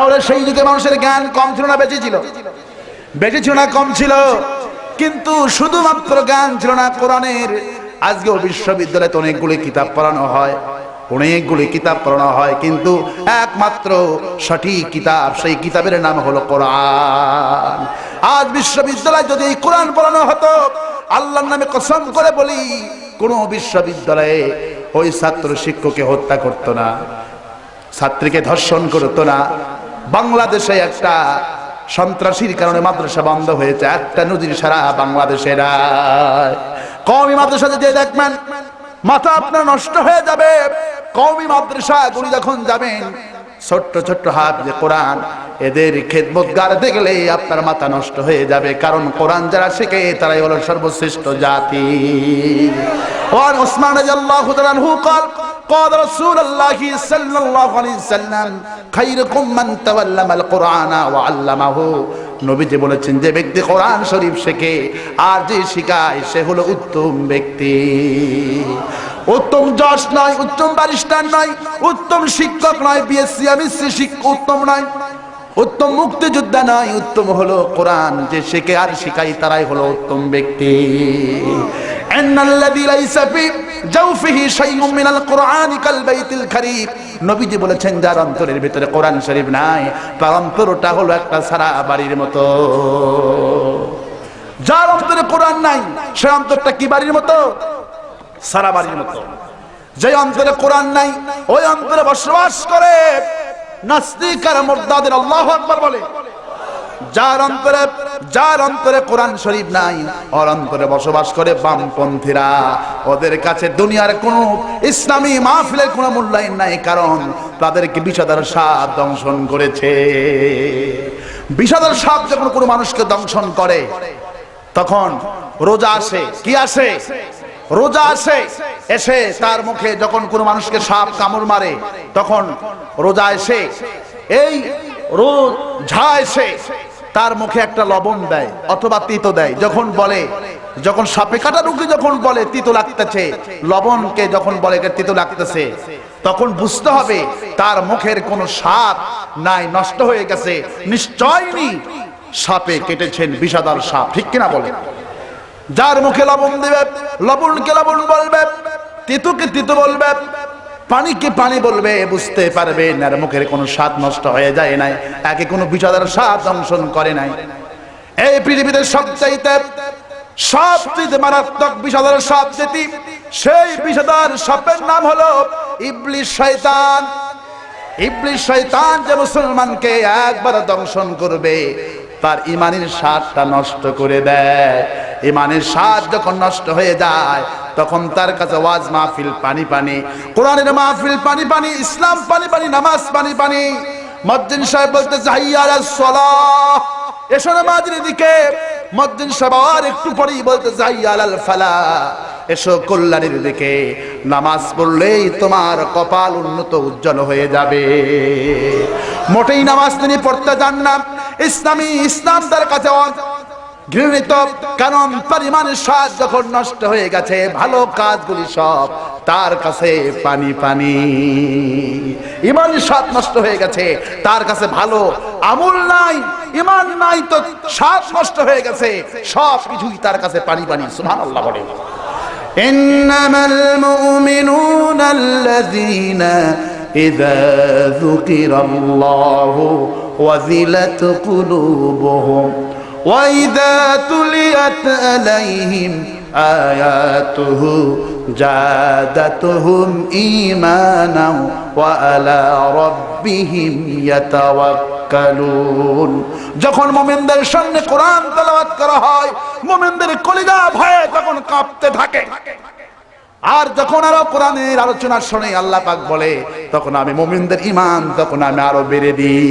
তাহলে সেই যুগে মানুষের জ্ঞান কম ছিল না বেঁচে ছিল? বেশি ছিল না, কম ছিল। কিন্তু শুধুমাত্র জ্ঞান ছিল না, কোরআনের। আজকেও বিশ্ববিদ্যালয়ে অনেকগুলি কিতাব পড়ানো হয়, অনেকগুলি কিতাব পড়ানো হয়, কিন্তু একমাত্র সঠিক কিতাব, সেই কিতাবের নাম হলো কোরআন। আজ বিশ্ববিদ্যালয় যদি এই কোরআন পড়ানো হতো, আল্লাহর নামে কসম করে বলি, কোনো বিশ্ববিদ্যালয়ে ওই ছাত্র শিক্ষককে হত্যা করতো না, ছাত্রীকে ধর্ষণ করতো না বাংলাদেশে একটা সন্ত্রাসীর কারণে মাদ্রাসা বন্ধ হয়েছে। একটা নদীর সারা বাংলাদেশের কমই মাদ্রাসা যদি দেখবেন, মাথা আপনার নষ্ট হয়ে যাবে। কমই মাদ্রাসা গুলি যখন যাবেন ছোট্ট ছোট্ট হাত যে কোরআন এদের খেদমত গাড়তে গেলে আপনার মাথা নষ্ট হয়ে যাবে কারণ কোরআন যারা শেখে তারাই হলো সর্বশ্রেষ্ঠ জাতি ওয়ান ওসমান রাদিয়াল্লাহু তাআলা আনহু قال قال رسول الله صلى الله عليه وسلم خيركم من تعلم القرآن وعلمه নবীজি বলেছেন যে ব্যক্তি কোরআন শরীফ শেখে আর যে শিখায় সে হলো উত্তম ব্যক্তি উত্তম জজ নয় উত্তম ব্যারিস্টার নয় উত্তম শিক্ষক নয় বিএসসি এমএসসি শিক্ষক উত্তম নয় উত্তম মুক্তিযোদ্ধা নয় উত্তম হলো কোরআন, যে শেখে আর শিখাই তারাই হলো উত্তম ব্যক্তি। নবীজি বলেছেন ভিতরে কোরআন শরীফ নাই হলো একটা সারা বাড়ির মতো। যার কোরআন নাই, সে অন্তরটা কি বাড়ির মতো? সারা বাড়ির মতো। যে অন্তরে কোরআন নাই, ওই অন্তরে বসবাস করে। নাস্তিক আর মুরতাদের আল্লাহু আকবার বলে। যার অন্তরে যার অন্তরে কোরআন শরীফ নাই, ওর অন্তরে বসবাস করে বামপন্থীরা। ওদের কাছে দুনিয়ার কোন ইসলামী মাহফিলের কোনো মূল্যায়ন নাই, কারণ তাদেরকে বিষাদার সাপ দংশন করেছে। বিষাদার সাপ যখন কোনো মানুষকে দংশন করে, তখন রোজা আসে, কি আসে? রোজা আসে, এসে তার মুখে যখন কোনো মানুষকে সাপ কামড় মারে, তখন রোজা এসে, এই রোজা এসে তার মুখে একটা লবণ দেয় অথবা তিতো দেয়। যখন বলে, যখন সাপে কাটা রুগী যখন বলে তিতো লাগতেছে, লবণকে যখন বলে তিতো লাগতেছে, তখন বুঝতে হবে তার মুখের কোনো সাপ নাই, নষ্ট হয়ে গেছে, নিশ্চয়ই সাপে কেটেছেন বিষাদার সাপ, ঠিক কিনা বলে? যার মুখে লবণ দেবে, লবণকে লবণ বলবে, তিতুকে তিতু বলবে, পানিকে পানি বলবে, বুঝতে পারবে আর মুখের কোনো স্বাদ নষ্ট হয়ে যায় নাই, একে কোনো বিষাদার স্বাদ দংশন করে নাই। এই পৃথিবীতে সবচাইতে সবচেয়ে মারাত্মক বিষাদার সাপ যেটি, সেই বিষাদার সাপের নাম হলো ইবলিশ শয়তান। ইবলিশ শয়তান যে মুসলমানকে একবার দংশন করবে, তার ইমানের স্বাদটা নষ্ট করে দেয়। ইমানের স্বাদ যখন নষ্ট হয়ে যায়, তখন তার কাছে ওয়াজ মাহফিল পানি পানি, কোরআনের মাহফিল পানি পানি, ইসলাম পানি পানি, নামাজ পানি পানি। মদ্দিন সাহেব বলতে দিকে। মদ্দিন সাহেব আর একটু পরেই বলতে চাই আলাল ফালা এসো দিকে। নামাজ পড়লেই তোমার কপাল উন্নত উজ্জ্বল হয়ে যাবে। মোটেই নামাজ তিনি পড়তে যান না। ইসলামী ইসলাম তার কাছে ঘৃণিত কারণ পরিমাণের স্বাদ যখন নষ্ট হয়ে গেছে ভালো কাজগুলি সব তার কাছে পানি পানি ইমানের স্বাদ নষ্ট হয়ে গেছে তার কাছে ভালো আমল নাই ইমান নাই তো স্বাদ নষ্ট হয়ে গেছে সব কিছুই তার কাছে পানি পানি সুবহানাল্লাহ বলে إنما المؤمنون الذين إذا ذكر الله وذلت قلوبهم وإذا تليت عليهم آياته زادتهم إيمانا وعلى ربهم يتوكلون যখন মোমেনদের সামনে কোরআন তেলাওয়াত করা হয় মোমেনদের কলিজা ভয়ে তখন কাঁপতে থাকে আর যখন আরো কোরআনের আলোচনা শুনে আল্লাহ পাক বলে তখন আমি মোমিনদের ইমান তখন আমি আরো বেড়ে দিই